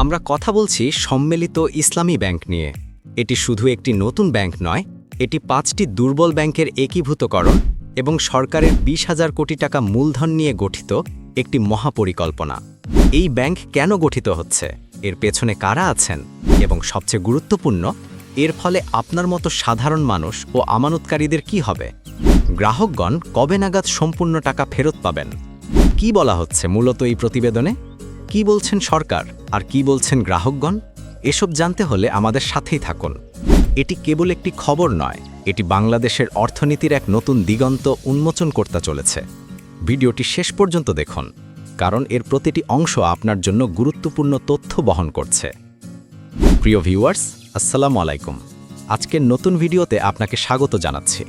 আমরা কথা বলছি সম্মিলিত ইসলামী ব্যাংক নিয়ে। এটি শুধু একটি নতুন ব্যাংক নয়, এটি পাঁচটি দুর্বল ব্যাংকের একীভূতকরণ এবং সরকারের বিশ হাজার কোটি টাকা মূলধন নিয়ে গঠিত একটি মহাপরিকল্পনা। এই ব্যাংক কেন গঠিত হচ্ছে? এর পেছনে কারা আছেন? এবং সবচেয়ে গুরুত্বপূর্ণ, এর ফলে আপনার মতো সাধারণ মানুষ ও আমানতকারীদের কি হবে? গ্রাহকগণ কবে নাগাদ সম্পূর্ণ টাকা ফেরত পাবেন? কি বলা হচ্ছে মূলত এই প্রতিবেদনে? কি বলছেন সরকার আর কি বলছেন গ্রাহকগণ? এসব জানতে হলে আমাদের সাথেই থাকুন। এটি কেবল একটি খবর নয়, এটি বাংলাদেশের অর্থনীতির এক নতুন দিগন্ত উন্মোচন করতে চলেছে। ভিডিওটি শেষ পর্যন্ত দেখুন, কারণ এর প্রতিটি অংশ আপনার জন্য গুরুত্বপূর্ণ তথ্য বহন করছে। প্রিয় ভিউয়ার্স, আসসালামু আলাইকুম। আজকের নতুন ভিডিওতে আপনাকে স্বাগত জানাচ্ছি।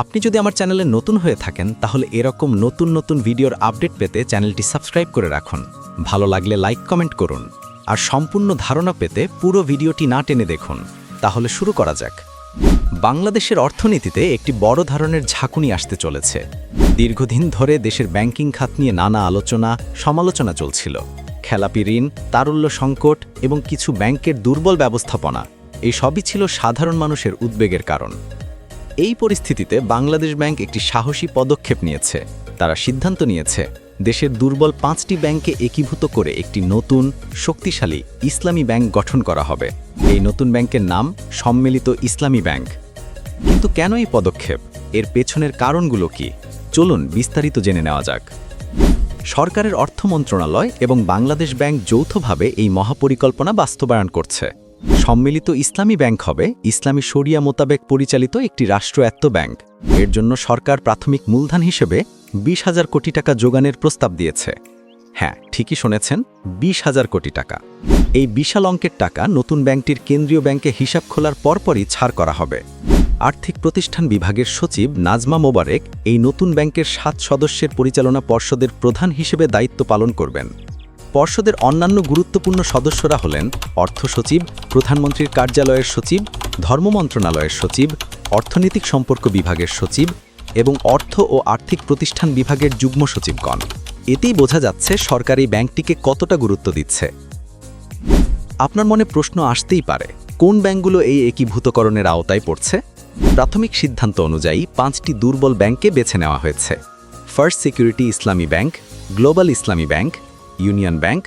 আপনি যদি আমার চ্যানেলে নতুন হয়ে থাকেন, তাহলে এরকম নতুন নতুন ভিডিওর আপডেট পেতে চ্যানেলটি সাবস্ক্রাইব করে রাখুন। ভালো লাগলে লাইক, কমেন্ট করুন। আর সম্পূর্ণ ধারণা পেতে পুরো ভিডিওটি না টেনে দেখুন। তাহলে শুরু করা যাক। বাংলাদেশের অর্থনীতিতে একটি বড় ধরনের ঝাঁকুনি আসতে চলেছে। দীর্ঘদিন ধরে দেশের ব্যাংকিং খাত নিয়ে নানা আলোচনা, সমালোচনা চলছিল। খেলাপি ঋণ, তারল্য সংকট এবং কিছু ব্যাংকের দুর্বল ব্যবস্থাপনা এই সবই ছিল সাধারণ মানুষের উদ্বেগের কারণ। এই পরিস্থিতিতে বাংলাদেশ ব্যাংক একটি সাহসী পদক্ষেপ নিয়েছে। তারা সিদ্ধান্ত নিয়েছে, দেশের দুর্বল পাঁচটি ব্যাংকে একীভূত করে একটি নতুন, শক্তিশালী ইসলামী ব্যাংক গঠন করা হবে। এই নতুন ব্যাংকের নাম সম্মিলিত ইসলামী ব্যাংক। কিন্তু কেন এই পদক্ষেপ? এর পেছনের কারণগুলো কি? চলুন বিস্তারিত জেনে নেওয়া যাক। সরকারের অর্থ মন্ত্রণালয় এবং বাংলাদেশ ব্যাংক যৌথভাবে এই মহাপরিকল্পনা বাস্তবায়ন করছে। সম্মিলিত ইসলামী ব্যাংক হবে, ইসলামী শরিয়া মোতাবেক পরিচালিত একটি রাষ্ট্রায়ত্ত ব্যাংক। এর জন্য সরকার প্রাথমিক মূলধন হিসেবে বিশ হাজার কোটি টাকা যোগানের প্রস্তাব দিয়েছে। হ্যাঁ ঠিকই শুনেছেন, বিশ হাজার কোটি টাকা। এই বিশাল অঙ্কের টাকা নতুন ব্যাংকটির কেন্দ্রীয় ব্যাংকে হিসাব খোলার পরপরই ছাড় করা হবে। আর্থিক প্রতিষ্ঠান বিভাগের সচিব নাজমা মোবারেক এই নতুন ব্যাংকের সাত সদস্যের পরিচালনা পর্ষদের প্রধান হিসেবে দায়িত্ব পালন করবেন। পর্ষদের অন্যান্য গুরুত্বপূর্ণ সদস্যরা হলেন অর্থ সচিব প্রধানমন্ত্রীর কার্যালয়ের সচিব, ধর্ম মন্ত্রণালয়ের সচিব, অর্থনৈতিক সম্পর্ক বিভাগের সচিব এবং অর্থ ও আর্থিক প্রতিষ্ঠান বিভাগের যুগ্ম সচিবগণ। এতেই বোঝা যাচ্ছে সরকার এই ব্যাংকটিকে কতটা গুরুত্ব দিচ্ছে। আপনার মনে প্রশ্ন আসতেই পারে, কোন ব্যাংকগুলো এই একীভূতকরণের আওতায় পড়ছে? প্রাথমিক সিদ্ধান্ত অনুযায়ী পাঁচটি দুর্বল ব্যাংকে বেছে নেওয়া হয়েছে। First Security Islami Bank, Global Islami Bank Union Bank,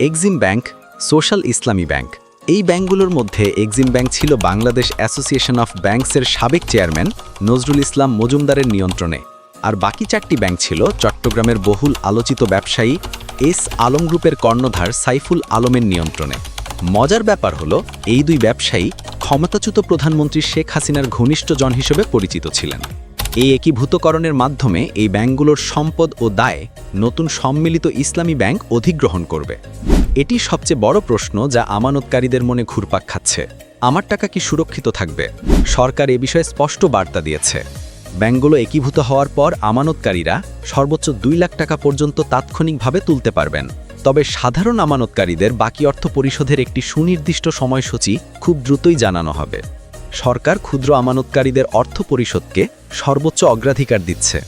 Exim Bank, Social Islami Bank. এই ব্যাংকগুলোর মধ্যে এক্সিম ব্যাংক ছিল বাংলাদেশ অ্যাসোসিয়েশন অফ ব্যাংকসের সাবেক চেয়ারম্যান নজরুল ইসলাম মজুমদারের নিয়ন্ত্রণে। আর বাকি চারটি ব্যাংক ছিল চট্টগ্রামের বহুল আলোচিত ব্যবসায়ী এস আলম গ্রুপের কর্ণধার সাইফুল আলমের নিয়ন্ত্রণে। মজার ব্যাপার হলো, এই দুই ব্যবসায়ী ক্ষমতাচ্যুত প্রধানমন্ত্রী শেখ হাসিনার ঘনিষ্ঠজন হিসেবে পরিচিত ছিলেন। এই একীভূতকরণের মাধ্যমে এই ব্যাংকগুলোর সম্পদ ও দায় নতুন সম্মিলিত ইসলামী ব্যাংক অধিগ্রহণ করবে। এটি সবচেয়ে বড় প্রশ্ন যা আমানতকারীদের মনে ঘুরপাক খাচ্ছে। আমার টাকা কি সুরক্ষিত থাকবে? সরকার এ বিষয়ে স্পষ্ট বার্তা দিয়েছে। ব্যাংকগুলো একীভূত হওয়ার পর আমানতকারীরা সর্বোচ্চ দুই লাখ টাকা পর্যন্ত তাৎক্ষণিকভাবে তুলতে পারবেন। তবে সাধারণ আমানতকারীদের বাকি অর্থ পরিশোধের একটি সুনির্দিষ্ট সময়সূচি খুব দ্রুতই জানানো হবে। সরকার ক্ষুদ্র আমানতকারীদের অর্থ পরিশোধকে সর্বোচ্চ অগ্রাধিকার দিচ্ছে।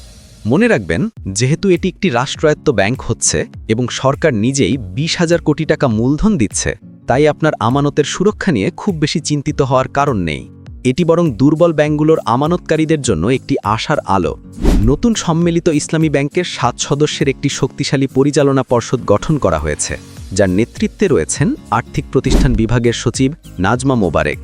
মনে রাখবেন, যেহেতু এটি একটি রাষ্ট্রায়ত্ত ব্যাংক হচ্ছে এবং সরকার নিজেই বিশ হাজার কোটি টাকা মূলধন দিচ্ছে, তাই আপনার আমানতের সুরক্ষা নিয়ে খুব বেশি চিন্তিত হওয়ার কারণ নেই। এটি বরং দুর্বল ব্যাংকগুলোর আমানতকারীদের জন্য একটি আশার আলো। নতুন সম্মিলিত ইসলামী ব্যাংকের সাত সদস্যের একটি শক্তিশালী পরিচালনা পর্ষদ গঠন করা হয়েছে, যার নেতৃত্বে রয়েছেন আর্থিক প্রতিষ্ঠান বিভাগের সচিব নাজমা মোবারেক।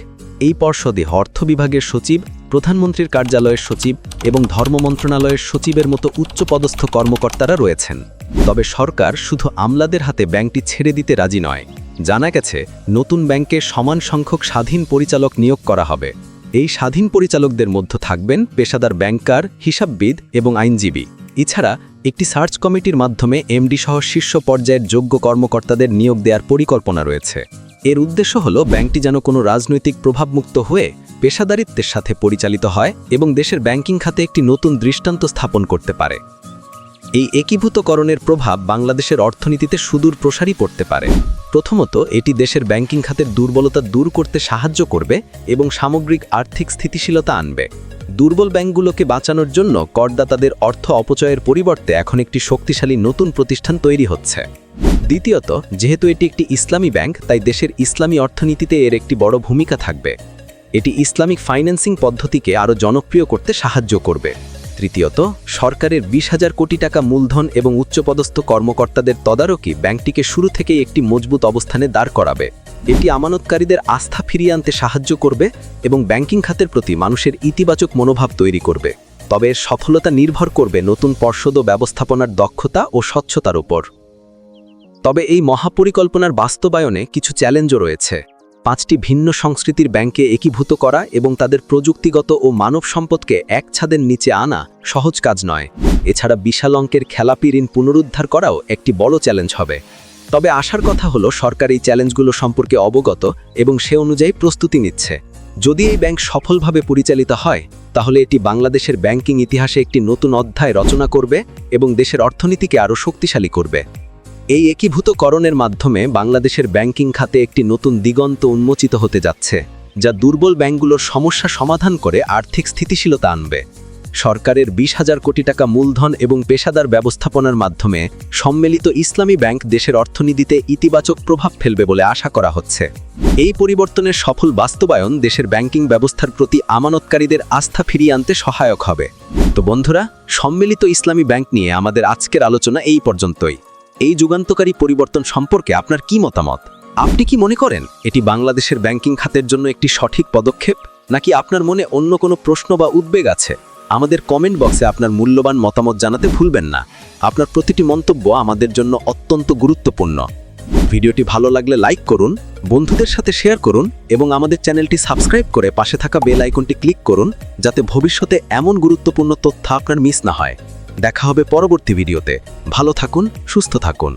এই পর্ষদে অর্থ বিভাগের সচিব, প্রধানমন্ত্রীর কার্যালয়ের সচিব এবং ধর্ম মন্ত্রণালয়ের সচিবের মতো উচ্চপদস্থ কর্মকর্তারা রয়েছেন। তবে সরকার শুধু আমলাদের হাতে ব্যাংকটি ছেড়ে দিতে রাজি নয়। জানা গেছে, নতুন ব্যাংকে সমান সংখ্যক স্বাধীন পরিচালক নিয়োগ করা হবে। এই স্বাধীন পরিচালকদের মধ্যে থাকবেন পেশাদার ব্যাংকার, হিসাববিদ এবং আইনজীবী। এছাড়া, একটি সার্চ কমিটির মাধ্যমে এমডি সহ শীর্ষ পর্যায়ের যোগ্য কর্মকর্তাদের নিয়োগ দেওয়ার পরিকল্পনা রয়েছে। এর উদ্দেশ্য হল ব্যাংকটি যেন কোনো রাজনৈতিক প্রভাবমুক্ত হয়ে পেশাদারিত্বের সাথে পরিচালিত হয় এবং দেশের ব্যাংকিং খাতে একটি নতুন দৃষ্টান্ত স্থাপন করতে পারে। এই একীভূতকরণের প্রভাব বাংলাদেশের অর্থনীতিতে সুদূর প্রসারী পড়তে পারে। প্রথমত, এটি দেশের ব্যাংকিং খাতের দুর্বলতা দূর করতে সাহায্য করবে এবং সামগ্রিক আর্থিক স্থিতিশীলতা আনবে। দুর্বল ব্যাংকগুলোকে বাঁচানোর জন্য করদাতাদের অর্থ অপচয়ের পরিবর্তে এখন একটি শক্তিশালী নতুন প্রতিষ্ঠান তৈরি হচ্ছে। দ্বিতীয়ত, যেহেতু এটি একটি ইসলামী ব্যাংক, তাই দেশের ইসলামী অর্থনীতিতে এর একটি বড় ভূমিকা থাকবে। এটি ইসলামিক ফাইন্যান্সিং পদ্ধতিকে আরও জনপ্রিয় করতে সাহায্য করবে। তৃতীয়ত, সরকারের বিশ হাজার কোটি টাকা মূলধন এবং উচ্চপদস্থ কর্মকর্তাদের তদারকি ব্যাংকটিকে শুরু থেকেই একটি মজবুত অবস্থানে দাঁড় করাবে। এটি আমানতকারীদের আস্থা ফিরিয়ে আনতে সাহায্য করবে এবং ব্যাংকিং খাতের প্রতি মানুষের ইতিবাচক মনোভাব তৈরি করবে। তবে সফলতা নির্ভর করবে নতুন পর্ষদ ও ব্যবস্থাপনার দক্ষতা ও স্বচ্ছতার উপর। তবে এই মহাপরিকল্পনার বাস্তবায়নে কিছু চ্যালেঞ্জও রয়েছে। পাঁচটি ভিন্ন সংস্কৃতির ব্যাংকে একীভূত করা এবং তাদের প্রযুক্তিগত ও মানব সম্পদকে এক ছাদের নিচে আনা সহজ কাজ নয়। এছাড়া বিশাল অঙ্কের খেলাপি ঋণ পুনরুদ্ধার করাও একটি বড় চ্যালেঞ্জ হবে। তবে আসার কথা হলো সরকার এই চ্যালেঞ্জগুলো সম্পর্কে অবগত এবং সে অনুযায়ী প্রস্তুতি নিচ্ছে। যদি এই ব্যাংক সফলভাবে পরিচালিত হয়, তাহলে এটি বাংলাদেশের ব্যাংকিং ইতিহাসে একটি নতুন অধ্যায় রচনা করবে এবং দেশের অর্থনীতিকে আরও শক্তিশালী করবে। এই একীভূতকরণের মাধ্যমে বাংলাদেশের ব্যাংকিং খাতে একটি নতুন দিগন্ত উন্মোচিত হতে যাচ্ছে, যা দুর্বল ব্যাংকগুলোর সমস্যা সমাধান করে আর্থিক স্থিতিশীলতা আনবে। সরকারের বিশ হাজার কোটি টাকা মূলধন এবং পেশাদার ব্যবস্থাপনার মাধ্যমে সম্মিলিত ইসলামী ব্যাংক দেশের অর্থনীতিতে ইতিবাচক প্রভাব ফেলবে বলে আশা করা হচ্ছে। এই পরিবর্তনের সফল বাস্তবায়ন দেশের ব্যাংকিং ব্যবস্থার প্রতি আমানতকারীদের আস্থা ফিরিয়ে আনতে সহায়ক হবে। তো বন্ধুরা, সম্মিলিত ইসলামী ব্যাংক নিয়ে আমাদের আজকের আলোচনা এই পর্যন্তই। এই যুগান্তকারী পরিবর্তন সম্পর্কে আপনার কি মতামত? আপনি কি মনে করেন এটি বাংলাদেশের ব্যাংকিং খাতের জন্য একটি সঠিক পদক্ষেপ, নাকি আপনার মনে অন্য কোনো প্রশ্ন বা উদ্বেগ আছে? আমাদের কমেন্ট বক্সে আপনার মূল্যবান মতামত জানাতে ভুলবেন না। আপনার প্রতিটি মন্তব্য আমাদের জন্য অত্যন্ত গুরুত্বপূর্ণ। ভিডিওটি ভালো লাগলে লাইক করুন, বন্ধুদের সাথে শেয়ার করুন এবং আমাদের চ্যানেলটি সাবস্ক্রাইব করে পাশে থাকা বেল আইকনটি ক্লিক করুন, যাতে ভবিষ্যতে এমন গুরুত্বপূর্ণ তথ্য আপনার মিস না হয়। দেখা হবে পরবর্তী ভিডিওতে ভালো থাকুন, সুস্থ থাকুন।